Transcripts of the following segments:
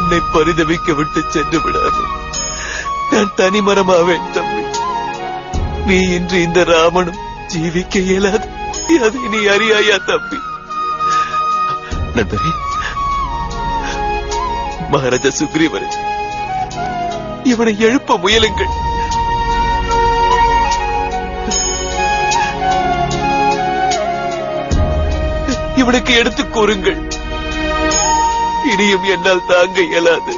உன்னை பரிதவிக்க விட்டு சென்று விடாது. நான் தனிமரமாவேன் தம்பி. நீ இன்று இந்த ராமனும் ஜீவிக்க இயலாது. அதை நீ அறியாயா தம்பி? நண்பரே மகாராஜா சுக்ரீவரே இவனை எழுப்ப முயலுங்கள். இவனுக்கு எடுத்துக் கூறுங்கள். இனியும் என்னால் தாங்க இயலாது.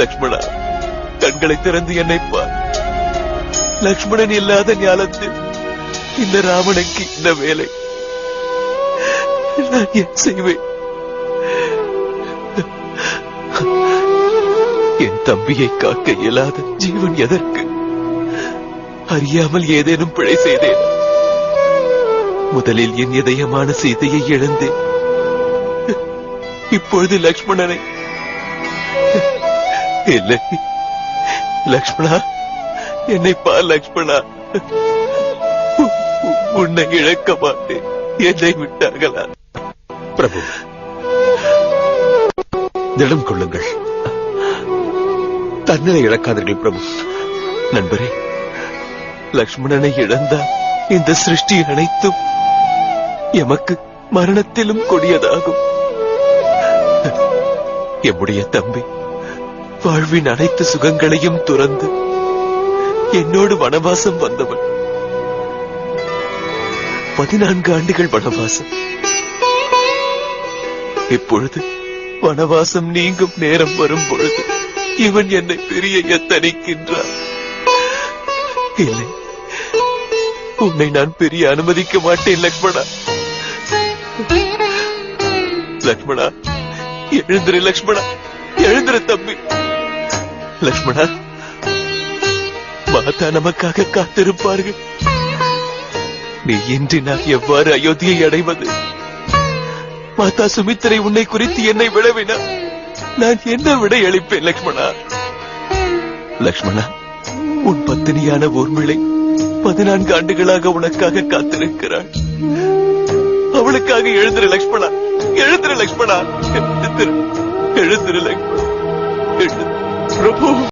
லக்ஷ்மணா கண்களை திறந்து என்னை பார். லக்ஷ்மணன் இல்லாத ஞானத்தில் இந்த ராவணனுக்கு இந்த வேலை. நான் என் செய்வேன்? என் தம்பியை காக்க இயலாத ஜீவன் எதற்கு? அறியாமல் ஏதேனும் பிழை செய்தேன். முதலில் என் இதயமான சீதையை இழந்தேன். இப்பொழுது லக்ஷ்மணனை. இல்லை. லக்ஷ்மணா என்னை பார் லக்ஷ்மணா. உன்னை இழக்க மாட்டேன். என்னை விட்டார்களா? பிரபு திடம் கொள்ளுங்கள். தன்னிலை இழக்காதீர்கள் பிரபு. நண்பரே லக்ஷ்மணனை இழந்தால் இந்த சிருஷ்டி அனைத்தும் எமக்கு மரணத்திலும் கொடியதாகும். எம்முடைய தம்பி. வாழ்வின் அனைத்து சுகங்களையும் துறந்து என்னோடு வனவாசம் வந்தவன். பதினான்கு ஆண்டுகள் வனவாசம். இப்பொழுது வனவாசம் நீங்கும் நேரம் வரும் பொழுது இவன் என்னை பிரிய எத்தனிக்கின்றான்? இல்லை. உன்னை நான் பிரிய அனுமதிக்க மாட்டேன் லக்மணா லக்மணா எழுந்துரு லக்ஷ்மணா எழுந்துரு தம்பி. லக்ஷ்மணா மாதா நமக்காக காத்திருப்பார்கள். நீ இன்றி நான் எவ்வாறு அயோத்தியை அடைவது? மாதா சுமித்திரை உன்னை குறித்து என்னை விளவினா நான் என்ன விடை அளிப்பேன் லக்ஷ்மணா. லக்ஷ்மணா உன் பத்தினியான ஊர்மிளை பதினான்கு ஆண்டுகளாக உனக்காக காத்திருக்கிறாள். அவளுக்காக எழுந்திரு லக்ஷ்மணா. எழுந்திரு லக்ஷ்மணா. எழுந்திரு. எழுந்திரு லக்ஷ்மணா எழுந்திரு. பிரபு.